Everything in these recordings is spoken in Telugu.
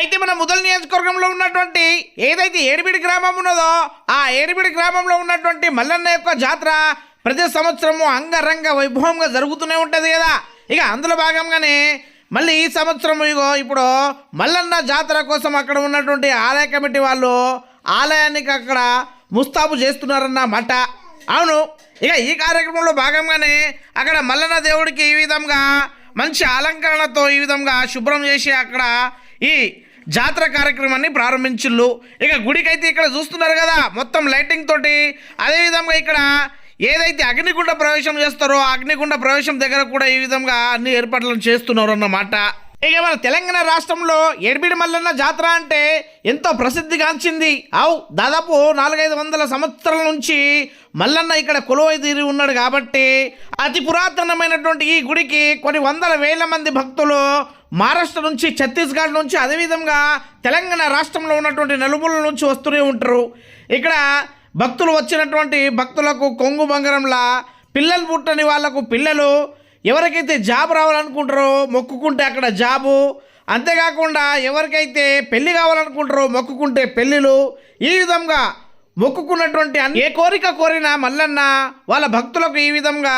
అయితే మన ముదల్ నియోజకవర్గంలో ఉన్నటువంటి ఏదైతే ఏడిబిడి గ్రామం ఉన్నదో ఆ ఏడిబిడి గ్రామంలో ఉన్నటువంటి మల్లన్న యొక్క జాతర ప్రతి సంవత్సరము అంగరంగ వైభవంగా జరుగుతూనే ఉంటుంది కదా. ఇక అందులో భాగంగానే మళ్ళీ ఈ సంవత్సరం ఇగో ఇప్పుడు మల్లన్న జాతర కోసం అక్కడ ఉన్నటువంటి ఆలయ కమిటీ వాళ్ళు ఆలయానికి అక్కడ ముస్తాబు చేస్తున్నారన్న మాట. అవును. ఇక ఈ కార్యక్రమంలో భాగంగానే అక్కడ మల్లన్న దేవుడికి ఈ విధంగా మంచి అలంకరణతో ఈ విధంగా శుభ్రం చేసి అక్కడ ఈ జాతర కార్యక్రమాన్ని ప్రారంభించుళ్ళు. ఇక గుడికైతే ఇక్కడ చూస్తున్నారు కదా మొత్తం లైటింగ్ తోటి. అదేవిధంగా ఇక్కడ ఏదైతే అగ్నిగుండ ప్రవేశం చేస్తారో అగ్నిగుండ ప్రవేశం దగ్గర కూడా ఈ విధంగా అన్ని ఏర్పాట్లను చేస్తున్నారు అన్నమాట ఇక మన తెలంగాణ రాష్ట్రంలో ఎడిబిడి మల్లన్న జాతర అంటే ఎంతో ప్రసిద్ధిగాంచింది. అవు దాదాపు నాలుగైదు వందల సంవత్సరాల నుంచి మల్లన్న ఇక్కడ కొలువై తీరి ఉన్నాడు కాబట్టి అతి పురాతనమైనటువంటి ఈ గుడికి కొన్ని వందల వేల మంది భక్తులు మహారాష్ట్ర నుంచి ఛత్తీస్గఢ్ నుంచి అదేవిధంగా తెలంగాణ రాష్ట్రంలో ఉన్నటువంటి నలుమూలల నుంచి వస్తూనే ఉంటారు. ఇక్కడ భక్తులు వచ్చినటువంటి భక్తులకు కొంగు బంగారంలా పిల్లలు పుట్టని వాళ్ళకు పిల్లలు ఎవరికైతే జాబ్ రావాలనుకుంటారో మొక్కుకుంటే అక్కడ జాబు. అంతేకాకుండా ఎవరికైతే పెళ్ళి కావాలనుకుంటారో మొక్కుకుంటే పెళ్ళిళ్ళు ఈ విధంగా మొక్కుకున్నటువంటి అన్ని- ఏ కోరిక కోరినా మల్లన్న వాళ్ళ భక్తులకు ఈ విధంగా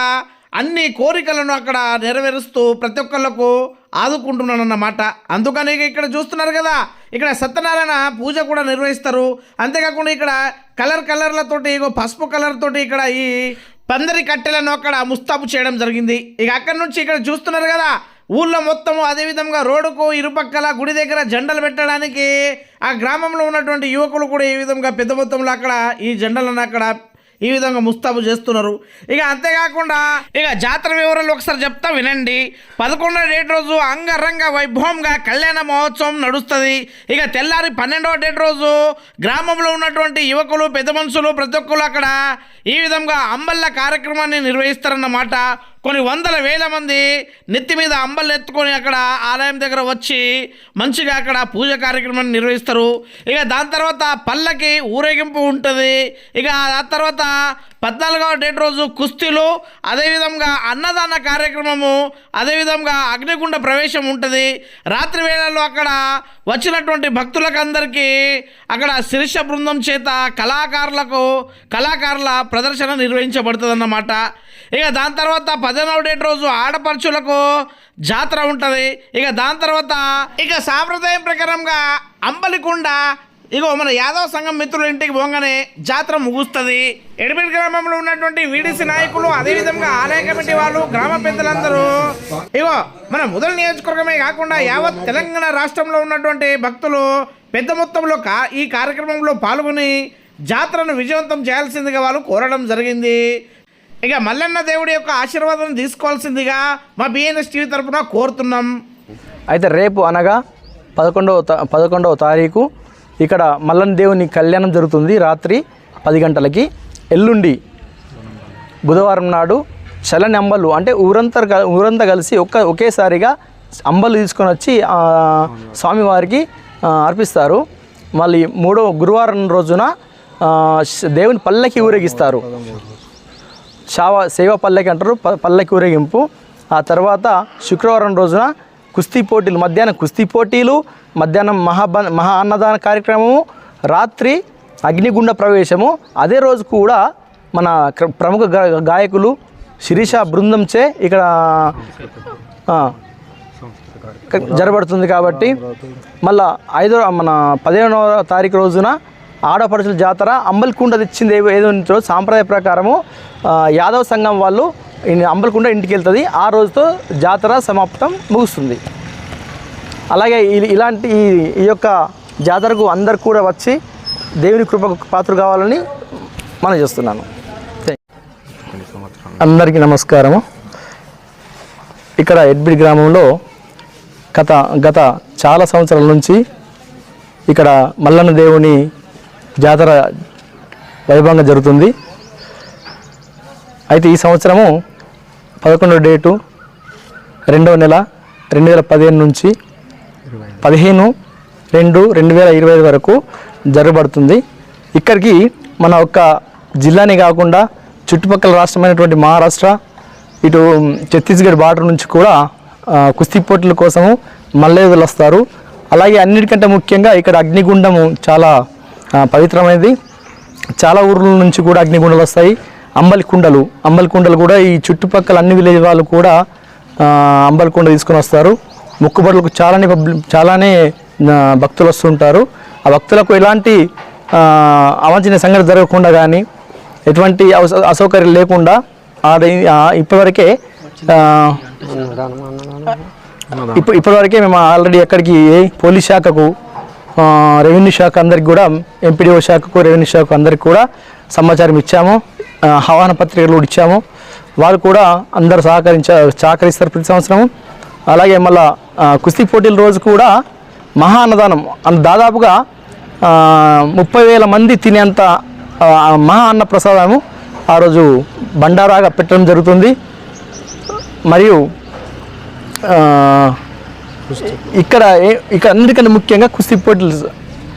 అన్ని కోరికలను అక్కడ నెరవేరుస్తూ ప్రతి ఒక్కళ్ళకు ఆదుకుంటున్నాను అన్నమాట అందుకని ఇక్కడ చూస్తున్నారు కదా ఇక్కడ సత్యనారాయణ పూజ కూడా నిర్వహిస్తారు. అంతేకాకుండా ఇక్కడ కలర్ కలర్లతోటి ఇగో పసుపు కలర్ తోటి ఇక్కడ ఈ పందిరి కట్టెలను అక్కడ ముస్తాబు చేయడం జరిగింది. ఇక అక్కడ నుంచి ఇక్కడ చూస్తున్నారు కదా ఊళ్ళో మొత్తము అదేవిధంగా రోడ్డుకు ఇరుపక్కల గుడి దగ్గర జెండలు పెట్టడానికి ఆ గ్రామంలో ఉన్నటువంటి యువకులు కూడా ఈ విధంగా పెద్ద మొత్తంలో అక్కడ ఈ జెండలను అక్కడ ఈ విధంగా ముస్తాబు చేస్తున్నారు. ఇక అంతేకాకుండా ఇక జాతర వివరాలు ఒకసారి చెప్తా వినండి. పదకొండవ డేట్ రోజు అంగరంగ వైభవంగా కళ్యాణ మహోత్సవం నడుస్తుంది. ఇక తెల్లారి పన్నెండవ డేట్ రోజు గ్రామంలో ఉన్నటువంటి యువకులు పెద్ద మనుషులు ప్రతి ఒక్కరు అక్కడ ఈ విధంగా అంబల్ల కార్యక్రమాన్ని నిర్వహిస్తారన్నమాట. కొన్ని వందల వేల మంది నెత్తి మీద అంబలు ఎత్తుకొని అక్కడ ఆలయం దగ్గర వచ్చి మంచిగా అక్కడ పూజ కార్యక్రమాన్ని నిర్వహిస్తారు. ఇక దాని తర్వాత పల్లకి ఊరేగింపు ఉంటుంది. ఇక ఆ తర్వాత పద్నాలుగవ డేట్ రోజు కుస్తీలు అదేవిధంగా అన్నదాన కార్యక్రమము అదేవిధంగా అగ్నిగుండ ప్రవేశం ఉంటుంది. రాత్రి వేళల్లో అక్కడ వచ్చినటువంటి భక్తులకు అందరికీ అక్కడ శిరీష బృందం చేత కళాకారులకు కళాకారుల ప్రదర్శన నిర్వహించబడుతుంది అన్నమాట ఇక దాని తర్వాత పదిహేనవ డేట్ రోజు ఆడపడుచులకు జాతర ఉంటుంది. ఇక దాని తర్వాత ఇక సాంప్రదాయం ప్రకారంగా అంబలికుండ ఇగో మన యాదవ సంఘం మిత్రుల ఇంటికి పోగానే జాతర ముగుస్తుంది. ఎడిపిల్ గ్రామంలో ఉన్నటువంటి వీడిసి నాయకులు అదేవిధంగా ఆలయ కమిటీ వాళ్ళు గ్రామ పెద్దలందరూ ఇగో మన మొదటి నియోజకవర్గమే కాకుండా యావత్ తెలంగాణ రాష్ట్రంలో ఉన్నటువంటి భక్తులు పెద్ద మొత్తంలో కా ఈ కార్యక్రమంలో పాల్గొని జాతరను విజయవంతం చేయాల్సిందిగా వాళ్ళు కోరడం జరిగింది. ఇక మల్లన్న దేవుడి యొక్క ఆశీర్వాదం తీసుకోవాల్సిందిగా మా బిఎన్ఎస్ టీవీ తరపున కోరుతున్నాం. అయితే రేపు అనగా పదకొండవ పదకొండవ తారీఖు ఇక్కడ మల్లన్న దేవుని కళ్యాణం జరుగుతుంది రాత్రి పది గంటలకి. ఎల్లుండి బుధవారం నాడు చలని అంబలు అంటే ఊరంతా క- ఊరంతా కలిసి ఒక్క ఒకేసారిగా అంబలు తీసుకొని వచ్చి స్వామివారికి అర్పిస్తారు. మళ్ళీ మూడో గురువారం రోజున దేవుని పల్లకి ఊరేగిస్తారు. శావ సేవ పల్లకి అంటారు ప- పల్లకి ఊరేగింపు. ఆ తర్వాత శుక్రవారం రోజున కుస్తీ పోటీలు మధ్యాహ్నం కుస్తీ పోటీలు మధ్యాహ్నం మహాబ మహా అన్నదాన కార్యక్రమము రాత్రి అగ్నిగుండ ప్రవేశము. అదే రోజు కూడా మన ప్రముఖ గా- గాయకులు శిరీష బృందంచే ఇక్కడ జరబడుతుంది కాబట్టి మళ్ళా ఐదో మన పదిహేనవ తారీఖు రోజున ఆడపడుచుల జాతర అంబల్కుండ తెచ్చింది ఏదో సాంప్రదాయ ప్రకారము. యాదవ సంఘం వాళ్ళు ఈ ఇంటికి వెళ్తుంది ఆ రోజుతో జాతర సమాప్తం ముగుస్తుంది. అలాగే ఇలాంటి ఈ- ఈ యొక్క జాతరకు అందరు కూడా వచ్చి దేవుని కృపకు పాత్ర కావాలని మనం చేస్తున్నాను. అందరికీ నమస్కారము. ఇక్కడ ఎడ్బిడ్ గ్రామంలో గత గత చాలా సంవత్సరాల నుంచి ఇక్కడ మల్లన్న దేవుని జాతర వైభవంగా జరుగుతుంది. అయితే ఈ సంవత్సరము పదకొండవ డేటు రెండవ నెల రెండు వేల పదిహేను నుంచి పదిహేను రెండు రెండు వేల ఇరవై ఐదు వరకు జరగబడుతుంది. ఇక్కడికి మన ఒక్క జిల్లానే కాకుండా చుట్టుపక్కల రాష్ట్రమైనటువంటి మహారాష్ట్ర ఇటు ఛత్తీస్గఢ్ బార్డర్ నుంచి కూడా కుస్తీ పోటీల కోసము మల్లెదులు వస్తారు. అలాగే అన్నిటికంటే ముఖ్యంగా ఇక్కడ అగ్నిగుండము చాలా పవిత్రమైనది. చాలా ఊర్ల నుంచి కూడా అగ్నిగుండలు వస్తాయి. అంబలి కుండలు కూడా ఈ చుట్టుపక్కల అన్ని విలేజ్ వాళ్ళు కూడా అంబలికొండ తీసుకొని వస్తారు. మొక్కుబడులకు చాలానే చాలానే భక్తులు వస్తుంటారు. ఆ భక్తులకు ఎలాంటి అవాంఛనీయ సంఘటన జరగకుండా కానీ ఎటువంటి అసౌకర్యం లేకుండా ఇప్పటివరకే ఇప్పుడు ఇప్పటివరకే మేము ఆల్రెడీ ఎక్కడికి పోలీస్ శాఖకు రెవెన్యూ శాఖ అందరికి కూడా ఎంపీడీఓ శాఖకు రెవెన్యూ శాఖకు అందరికి కూడా సమాచారం ఇచ్చాము. ఆహ్వాన పత్రికలు కూడా ఇచ్చాము. వారు కూడా అందరు సహకరించ సహకరిస్తారు ప్రతి సంవత్సరం అలాగే మళ్ళా కుస్తీ పోటీల రోజు కూడా మహా అన్నదానం అన్- దాదాపుగా ముప్పై వేల మంది తినేంత మహా అన్న ప్రసాదము ఆ రోజు బండారాగా పెట్టడం జరుగుతుంది. మరియు ఇక్కడ ఇక్కడ అన్నిటికంటే ముఖ్యంగా కుస్తీ పోటీలు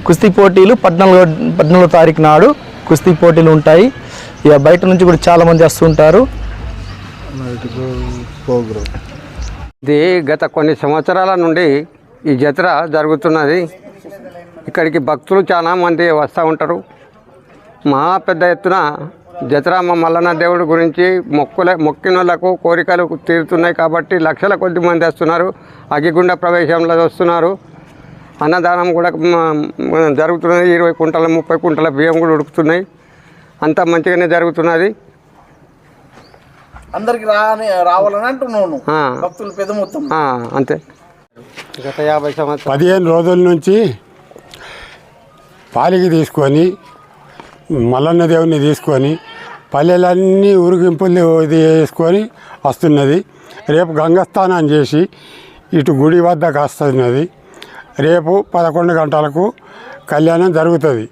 కుస్తీ పోటీలు పద్నాలుగో పద్నాలుగో తారీఖు నాడు కుస్తీ పోటీలు ఉంటాయి. ఇక బయట నుంచి కూడా చాలా మంది వస్తుంటారు ఇది గత కొన్ని సంవత్సరాల నుండి ఈ జాతర జరుగుతున్నది. ఇక్కడికి భక్తులు చాలా మంది వస్తూ ఉంటారు. మహా పెద్ద ఎత్తున జతరామ మల్లన్న దేవుడి గురించి మొక్కుల మొక్కినోళ్ళకు కోరికలు తీరుతున్నాయి కాబట్టి లక్షల కొద్ది మంది వస్తున్నారు. అగ్గిగుండ ప్రవేశంలో వస్తున్నారు. అన్నదానం కూడా జరుగుతున్నది. ఇరవై కుంటల ముప్పై కుంటల బియ్యం కూడా ఉడుకుతున్నాయి. అంతా మంచిగానే జరుగుతున్నది. అందరికి రాని రావాలని. ఆ, భక్తులు పెద్ద మొత్తం. ఆ, అంతే. గత యాభై సంవత్సరాలు పదిహేను రోజుల నుంచి పాలికి తీసుకొని మల్లన్న దేవుని తీసుకొని పల్లెలన్నీ ఊరిగింపులు ఇది వేసుకొని వస్తున్నది. రేపు గంగస్థానం చేసి ఇటు గుడి వద్దకు వస్తున్నది రేపు పదకొండు గంటలకు కళ్యాణం జరుగుతుంది.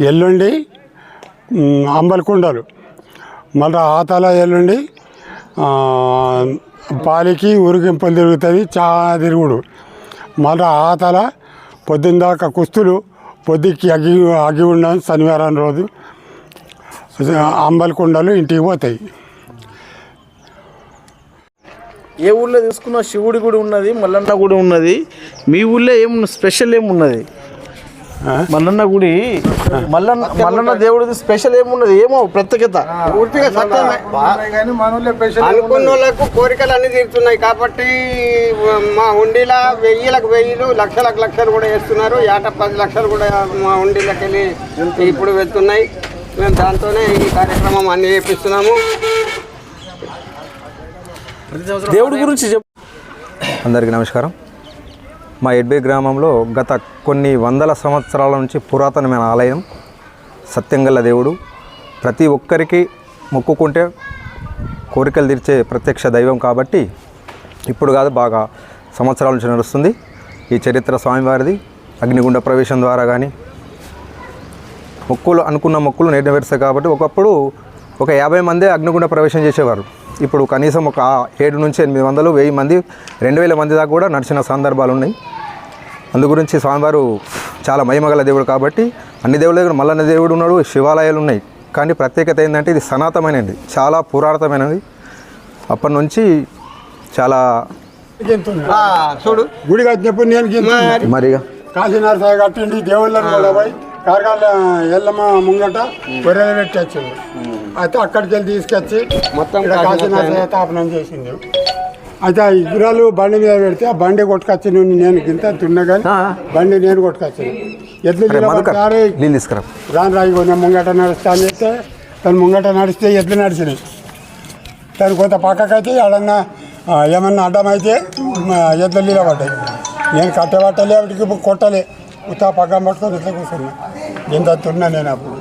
ఎల్లుండి అంబలకొండలు అంబలకుండలు. మళ్ళీ ఆతల ఎల్లుండి పాలికి ఊరిగింపులు తిరుగుతుంది చా తిరుగుడు. మళ్ళీ ఆతల పొద్దున్న దాకా కుస్తులు పొద్దుకి అగి అగి ఉండడం శనివారం రోజు అంబలకుండలు ఇంటికి పోతాయి. ఏ ఊళ్ళో తీసుకున్న శివుడి గుడి ఉన్నది మల్లన్న గుడి ఉన్నది. మీ ఊళ్ళో ఏమున్న స్పెషల్ ఏమున్నది? మల్లన్న గుడి మల్లన్న మల్లన్న దేవుడిది స్పెషల్ ఏమున్నది? ఏమో ప్రత్యేకత. పూర్తిగా సత్యమే అనుకున్న వాళ్ళకు కోరికలు అన్ని తీరుతున్నాయి కాబట్టి మా హుండీల వెయ్యిలకు వెయ్యిలు లక్షలకు లక్షలు కూడా వేస్తున్నారు. ఏట పది లక్షలు కూడా మా హుండీలకు వెళ్ళి ఇప్పుడు వెళ్తున్నాయి. మేము దాంతోనే ఈ కార్యక్రమం అన్ని చేపిస్తున్నాము. దేవుడి గురించి చెప్పు. అందరికీ నమస్కారం. మా ఎడ్బే గ్రామంలో గత కొన్ని వందల సంవత్సరాల నుంచి పురాతనమైన ఆలయం సత్యంగల దేవుడు. ప్రతి ఒక్కరికి మొక్కుకుంటే కోరికలు తీర్చే ప్రత్యక్ష దైవం కాబట్టి ఇప్పుడు కాదు బాగా సంవత్సరాల నుంచి నడుస్తుంది. ఈ చరిత్ర స్వామివారిది అగ్నిగుండ ప్రవేశం ద్వారా కానీ మొక్కులు అనుకున్న మొక్కులు నెరవేరుస్తాయి కాబట్టి ఒకప్పుడు ఒక యాభై మందే అగ్నిగుండ ప్రవేశం చేసేవారు. ఇప్పుడు కనీసం ఒక ఏడు నుంచి ఎనిమిది వందలు వెయ్యి మంది రెండు వేల మంది దాకా కూడా నడిచిన సందర్భాలు ఉన్నాయి. అందు గురించి స్వామివారు చాలా మహిమగల దేవుడు కాబట్టి అన్ని దేవుళ్ళ దగ్గర మల్లన్న దేవుడు ఉన్నాడు శివాలయాలు ఉన్నాయి. కానీ ప్రత్యేకత ఏంటంటే ఇది సనాతనమైనది చాలా పురాతనమైనది. అప్పటి నుంచి చాలా ఆ, చూడు. గుడి కట్టినప్పుడు నేను మరిగా. కాశీనాథ సాయి కట్టిండి దేవుళ్ళని కార్గాల ఎల్లమ్మ ముంగట గొర్రెలు పెట్టి వచ్చింది అయితే అక్కడికి వెళ్ళి తీసుకొచ్చి మొత్తం ఇక్కడ కాశీనాథ కాశీనాథ సాయి స్థాపనం చేసింది. అయితే ఆ ఇగురాలు బండి మీద పెడితే ఆ బండి కొట్టుకొచ్చి నువ్వు నేను గింత తున్నా కానీ బండి నేను కొట్టుకొచ్చిన నీళ్ళు తీసుకురా. రాను రాయి కొన్ని ముంగట నడుస్తా అని చెప్తే తను ముంగట నడిస్తే ఎద్లు నడిచినాయి. తను కొంత పక్కకైతే ఆడన్నా ఆ, ఏమన్నా అడ్డమైతే ఎద్దులు నిలబడ్డాయి. నేను కట్టబట్టలే వాటికి కొట్టలే. ఉత్తా పక్కన పట్టుకొని ఇట్లా కూర్చున్నా. ఇంత తున్నా నేను అప్పుడు.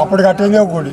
అప్పుడు కట్టింది గుడి